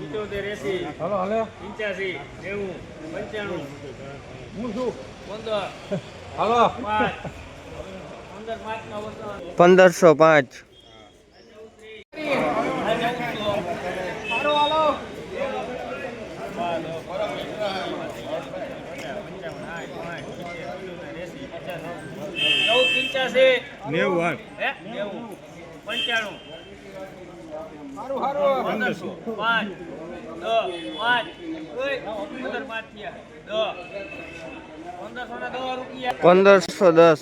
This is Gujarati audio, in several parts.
પિત્તોતેર એસી હાલો હાલે. પંચ્યાસી નેવું પંચાણું હું છું. પંદર હાલો. પાંચ પંદરસો પાંચ. નેવું. પંચાણું. પંદરસો. પાંચ પંદરસો દસ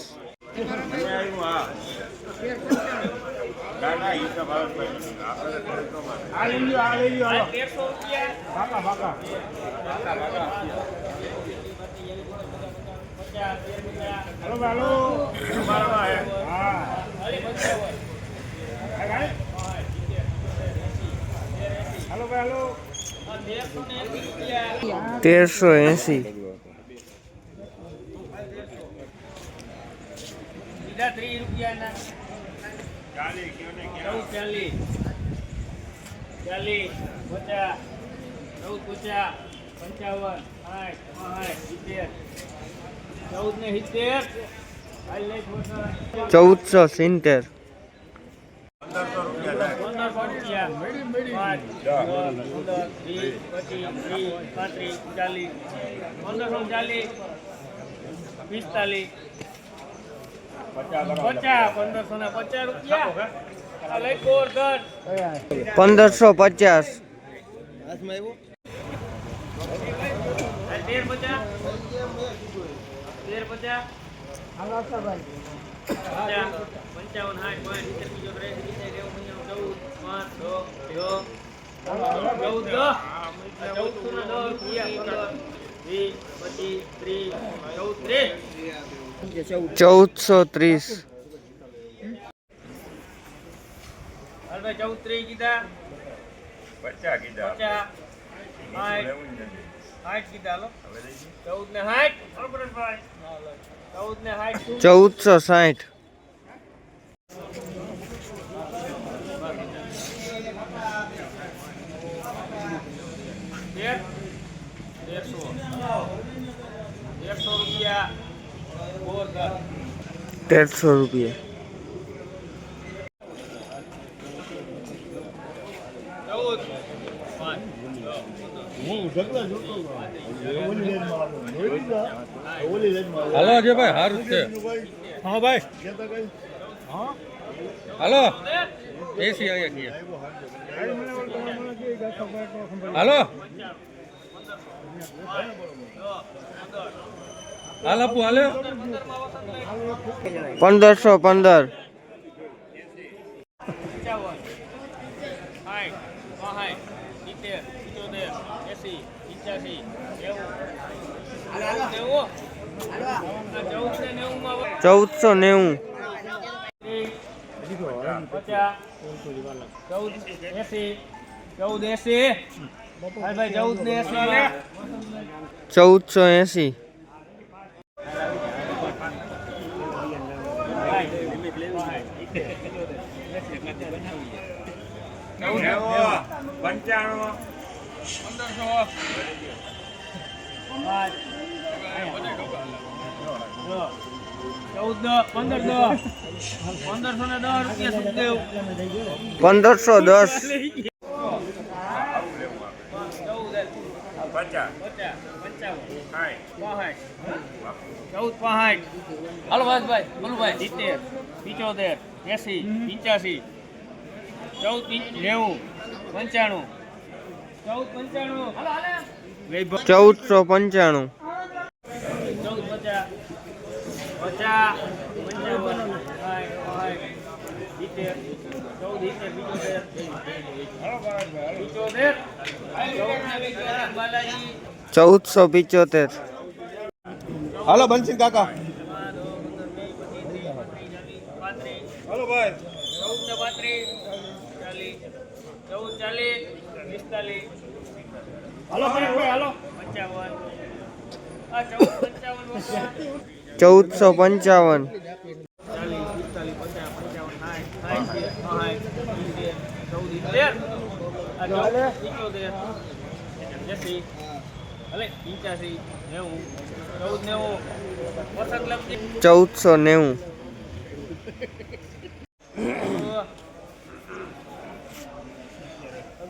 હાલો. હાલો હા. ચૌદ એસી પંચાવન ચૌદ ને સિત્તેર. ચૌદસો સિત્તેર પંદરસો રૂપિયા ચાલીસ પિસ્તાલીસ પચાસ ને પચાસ રૂપિયા પંદરસો પચાસ. તેર પચાસ. તેર પચાસ. પંચાવન સાઠ પાંચ સિત્તેર બીજો ત્રેસી. સિત્તેર નેવું પંચાણું ચૌદ પાંચ દસ ચૌદ ચૌદસો ત્રીસ ચૌદ ત્રીસ કીધા પચાસ કીધા પચાસ સાઠ સાઠ કીધા હાલો ચૌદ ને સાઠ ભાઈ ચૌદ ને સાઠ ચૌદસો સાઠ તેર તેરસો તેરસો રૂપિયા ગોરધન તેરસો રૂપિયા ચૌદ પાંચ હું ઢગલા જોતો હતો. ઓલી લેનમાં આવો. જોયું ને? ઓલી લેનમાં આવો. હાલો અજયભાઈ હારું છે. હા ભાઈ? હા? હાલો. એસી ગયા. હાલો. હાલ આપું હાલે પંદરસો પંદર પંચાવન સાઠ પાંસઠ સિત્તેર સિત્તોતેર એંસી પંચ્યાસી નેવું નેવું આ ચૌદ ને નેવુંમાં ચૌદસો નેવું. ચૌદ એસી ચૌદ એસી. ભાઈ ચૌદ ને એસી ચૌદસો એંસી. પંચાણું. પંદરસો દસ. ચૌદ પાંસઠ હાલો ભાઈ બોલુભાઈ સિત્તેર પિચોતેર એસી પંચ્યાસી ચૌદ નેવું પંચાણું ચૌદસો પંચાણું. ચૌદસો પિચોતેર. હાલો પંચાવન સાઠ પાંસઠ સિત્તેર ચૌદ સિત્તેર પિચોતેર પિચોતેર ચૌદ ને પિચોતેર બાલાજી ચૌદસો પિચોતેર હાલો બંસી કાકા પાંત્રીસ હાલો ભાઈ ચૌદ ને પાંત્રીસ ચાલીસ ચૌદ ચાલીસ પિસ્તાલીસ ચૌદસો પંચાવન. ચાલીસ પિસ્તાલીસ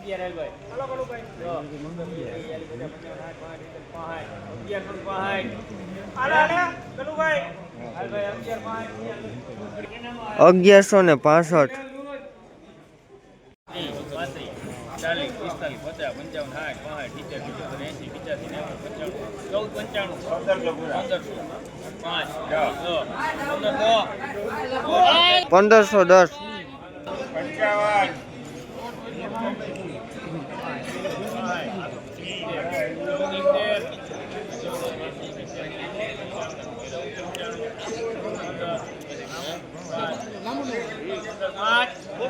અગિયાર અગિયારસો ને પાસઠ ચાલીસ, પિસ્તાલીસ, પચાસ, પંચાવન, સાઠ, પાંસઠ, સિત્તેર, પિત્તોતેર, એંસી, પંચ્યાસી, નેવું, પંચાણું, ચૌદ, પંચાણું, પંદરસો, પાંચ, દસ, પંદર, પંદરસો દસ. પંચાવન.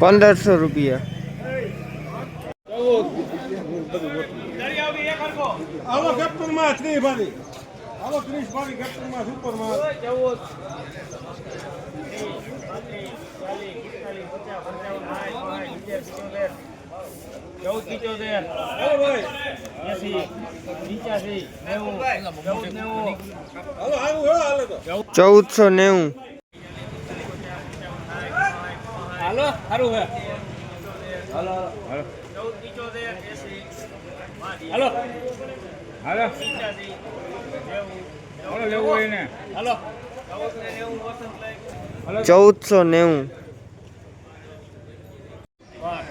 પંદરસો, રૂપિયા. આવી ભારી. ભારી ચાલીસ, પચાસ, પંચાવન, સાઠ, પિત્તોતેર, ચૌદ પિત્તોતેર એસી પંચ્યાસી નેવું ચૌદ નેવું. હાલો હારું હો. હાલો ચૌદસો નેવું હાલો. સારું હે હાલો. ચૌદ પિત્તોતેર એસી હાલો. હાલો હાલો લેવું હોય ને હાલો. ચૌદ ને નેવું વસંત લઈ ચૌદસો નેવું બાર,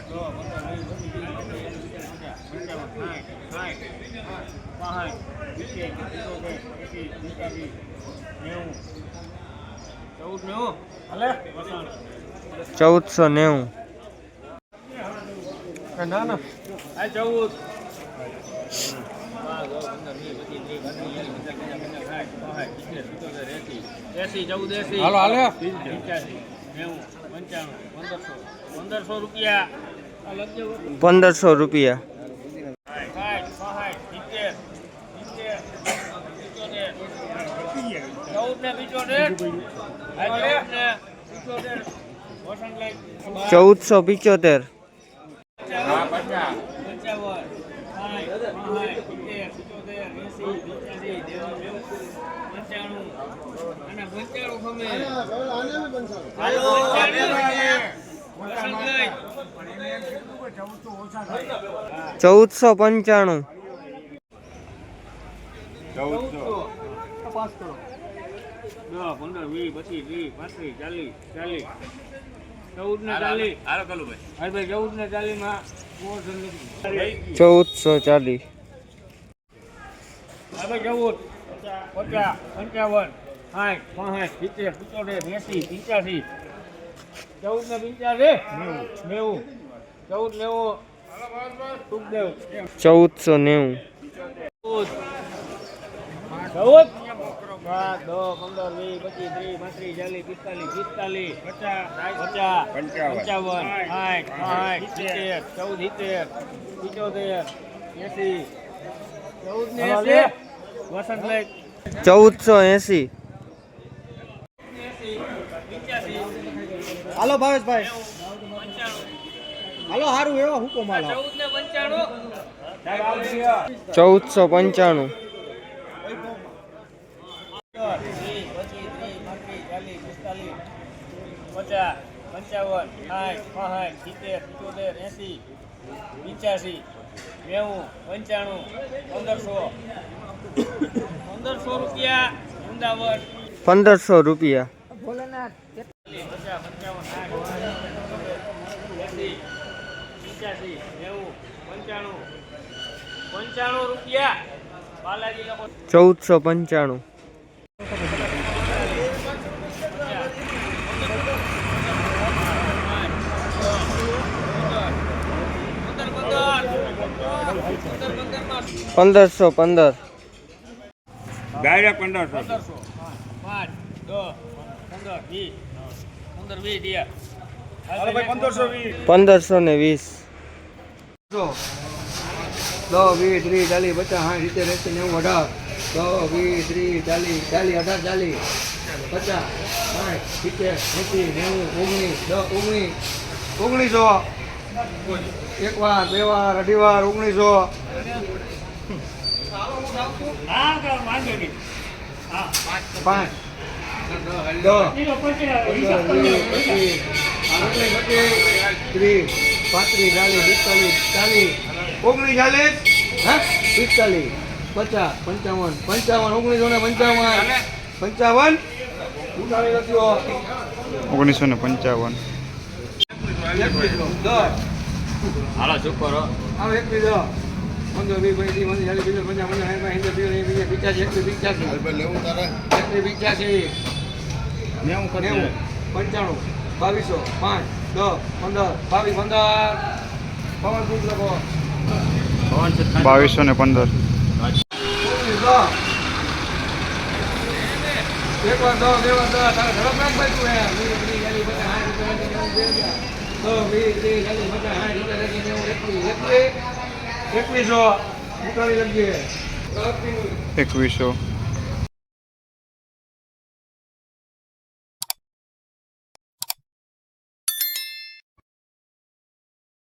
દસ, પંદર, વીસ, પચીસ, પંચાવન, સાઠ, સાઠ, પાંસઠ, સિત્તેર, પિત્તોતેર, એંસી, પંચ્યાસી, નેવું ચૌદ નેવું હાલે વસંત ચૌદસો નેવું ના ના આ ચૌદ બાર, દસ, વસંત પિચોતેર. ચૌદસો પંચાણું. ચૌદસો. તપાસ કરો દસ પંદર વીસ પચીસ ત્રીસ પાંત્રીસ ચાલીસ ચાલીસ ચૌદ ને ચાલીસ હાલો કલુભાઈ હા ભાઈ ચૌદ ને ચાલીસમાં ગોવર્ધન નથી. ચૌદસો ચાલીસ હા ભાઈ ચૌદ પચાસ પંચાવન સાઠ પાંસઠ સિત્તેર પિત્તોતેર એંસી પંચ્યાસી ચૌદ ને પંચ્યાસી નેવું ચૌદ નેવું સુખદેવ ચૌદસો નેવું ચૌદ ચૌદ પાંચ દો પંદર વીસ પચીસ ત્રીસ પાંત્રીસ ચાલીસ પિસ્તાલીસ પિસ્તાલીસ પચાસ પચાસ પંચાવન. સાઠ સિત્તેર ચૌદ સિત્તેર પિત્તોતેર એસી. ચૌદ ને એસી? વસંત ચૌદસો એંસી. હાલો ભાવેશભાઈ. હાલો હારું એવો હુકમ હાલો. ચૌદસો પંચાણું વીસ પચીસ ત્રીસ પાંત્રીસ ચાલીસ પિસ્તાલીસ પચાસ પંચાવન સાઠ પાસઠ સિત્તેર ચોતેર એંસી પંચ્યાસી નેવું પંચાણું પંદરસો. પંદરસો રૂપિયા અમદાવાદ. પંદરસો રૂપિયા. પચાસ પંચાવન સાઠ પંચ્યાસી નેવું પંચાણું. પંચાણું રૂપિયા. બાલાજી ચૌદસો પંચાણું ચૌદ પંદરસો પંદર. ડાયરેક્ટ પંદરસો. પંદરસો. પાંચ પંદર વીસ. પંદર વીસ દિયા હાલો ભાઈ પંદરસો ને વીસ. દસ વીસ ત્રીસ ચાલીસ પચાસ સાઠ સિત્તેર એંસી નેવું અઢાર. દસ વીસ ત્રીસ ચાલીસ ચાલીસ અઢાર ચાલીસ પચાસ સાઠ સિત્તેર એંસી નેવું ઓગણીસ દસ ઓગણીસ. ઓગણીસો. એક વાર બે વાર અઢી વાર ઓગણીસો. હા વાંધો નહીં. પાંચ. વીસ ઓગણીસ ત્રીસ પાંત્રીસ ચાલીસ પિસ્તાલીસ ચાલીસ. ઓગણીસ ચાલીસ. હા? પિસ્તાલીસ પચાસ પંચાવન પંચાવન ઓગણીસો ને પંચાવન. પંચાવન? ઓગણીસો ને પંચાવન. હાલો શું કરો? આવો એકવીસ પંદર વીસ પચીસ પંદર ચાલીસ પિસ્તાલીસ પંચાવન પંચાવન સાઠ સિત્તેર પિચાસી એકવીસ પિચાસી એકવીસ પિચાસી નેવું નેવું પંચાણું બાવીસો પાંચ દસ પંદર બાવીસ પંદર. પવન દૂધ લખો બાવીસો ને પંદર. ઓગણીસ દસ એક વાર દસ બે વાર દસ તારે ઝડપ રાખ ભાઈ તું એમ વીસ ત્રીસ ચાલીસ પચાસ સાઠ સિત્તેર એંસી નેવું બે હજાર દસ વીસ ત્રીસ ચાલીસ પચાસ સાઠ સિત્તેર એકવીસ એકવીસ એકવીસો. એકવીસો.